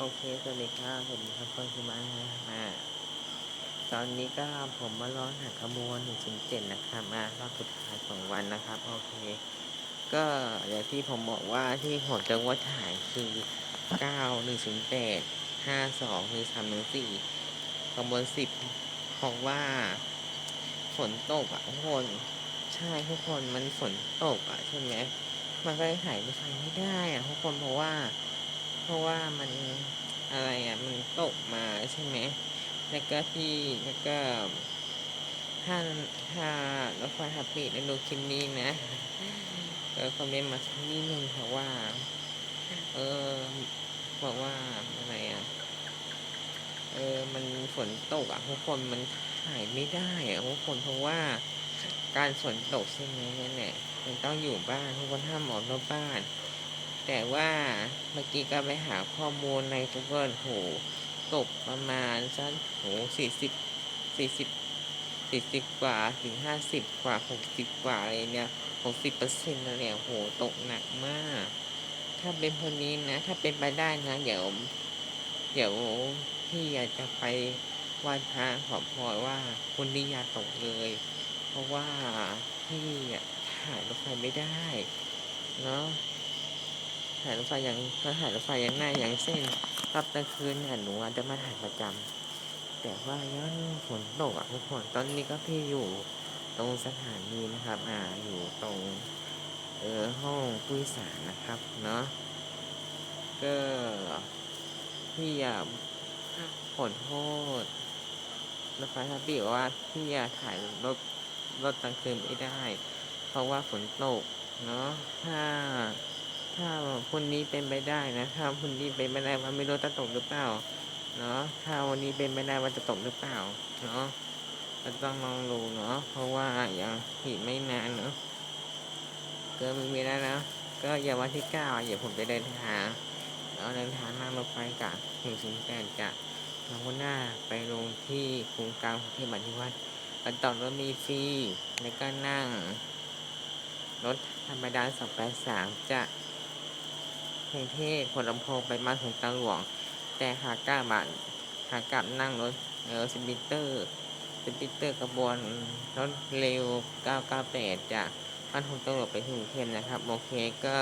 โอเค สวัสดีครับผมครับคนที่มามาตอนนี้ก็ผมมาล้อหาขบวน107นะครับมารอบสุดท้ายของวันนะครับ โอเค ก็อย่างที่ผมบอกว่าที่ผมจะว่าถ่ายคือ 9 108 52 1 3 1 4ขบวน10เพราะว่าฝนตกอะทุกคน ใช่ทุกคนมันฝนตกอะใช่ไหมมันก็ถ่ายรถไฟไม่ได้อะทุกคนเพราะว่า เพราะว่ามันอะไรอะมันตกมาใช่ไหมแล้วก็ที่แล้วก็ถ้าถ้ารถไฟทับปีดดูคลิปนี้นะก็คอมเมนต์มาสักนิดนึงค่ะว่า เออบอกว่าอะไรอะเออมันฝนตกอะทุกคนมันถ่ายไม่ได้อะทุกคนเพราะว่าการฝนตกใช่ไหมนั่นแหละมันต้องอยู่บ้านทุกคนห้ามออกนอกบ้าน แต่ว่าเมื่อกี้ก็ไปหาข้อมูลใน Google โหตกประมาณสักโหสี่สิบสี่สิบสี่สิบกว่าถึงห้าสิบกว่าหกสิบกว่าอะไรเนี่ยหกสิบเปอร์เซ็นต์อะไรโหตกหนักมาก ถ้าเป็นคนนี้นะ ถ้าเป็นไปได้นะ เดี๋ยว เดี๋ยวพี่อยากจะไปไหว้พระขอพรว่าคนนี้อย่าตกเลย เพราะว่าพี่อะถ่ายรถไฟไม่ได้เนาะ ถ่ายรถไฟอย่างถ้าถ่ายรถไฟอย่างหน้าอย่างเส้นรอบกลางคืนเนี่ยหนูอาจจะมาถ่ายประจำแต่ว่ายังฝนตกอะทุกคนตอนนี้ก็พี่อยู่ตรงสถานีนะครับอ่าอยู่ตรงเออห้องผู้โดยสารนะครับเนาะก็พี่อยากขอโทษรถไฟทับพี่บอกว่าพี่อยากถ่ายรถรถกลางคืนไม่ได้ เพราะว่าฝนตกเนาะถ้า ถ้าคนนี้เป็นไปได้นะ ถ้าคนนี้เป็นไปได้ว่าไม่รู้จะตกหรือเปล่า เนาะ ถ้าวันนี้เป็นไปได้ว่าจะตกหรือเปล่า เนาะก็ต้องลองดูเนาะ เพราะว่าอย่างอีไม่นานเนาะ เกินมีแล้วนะ ก็อย่าวันที่เก้าอย่าผมไปเดินทางแล้วเดินทางนั่งรถไฟกับหนึ่งศูนย์แปดกับทางหัวหน้าไปลงที่กรุงกลางกรุงเทพมหานครกันต่อรถมีฟรีแล้วก็นั่ง รถธรรมดาสองแปดสามจะ กรุงเทพผลลำโพงไปมาถึงตาหลวง แต่หากกลับมาหากกลับนั่งรถเออสปิเตอร์สปิเตอร์กระบวนรถเร็ว 998 จากบ้านของตำรวจไปถึงเทพนะครับ โอเคก็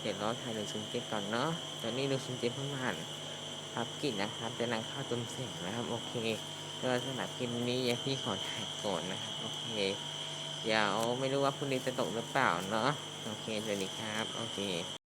เดี๋ยวรอถ่ายหนึ่งศูนย์เจ็ดก่อนเนาะตอนนี้หนึ่งศูนย์เจ็ดเพิ่งผ่านพับกิจนะครับจะนั่งเข้าต้นเสียงนะครับ โอเคก็สำหรับคลิปนี้อยาพี่ขอถ่ายก่อนนะครับ โอเคเดี๋ยวไม่รู้ว่าพรุ่งนี้จะตกหรือเปล่าเนาะโอเคสวัสดีครับ โอเค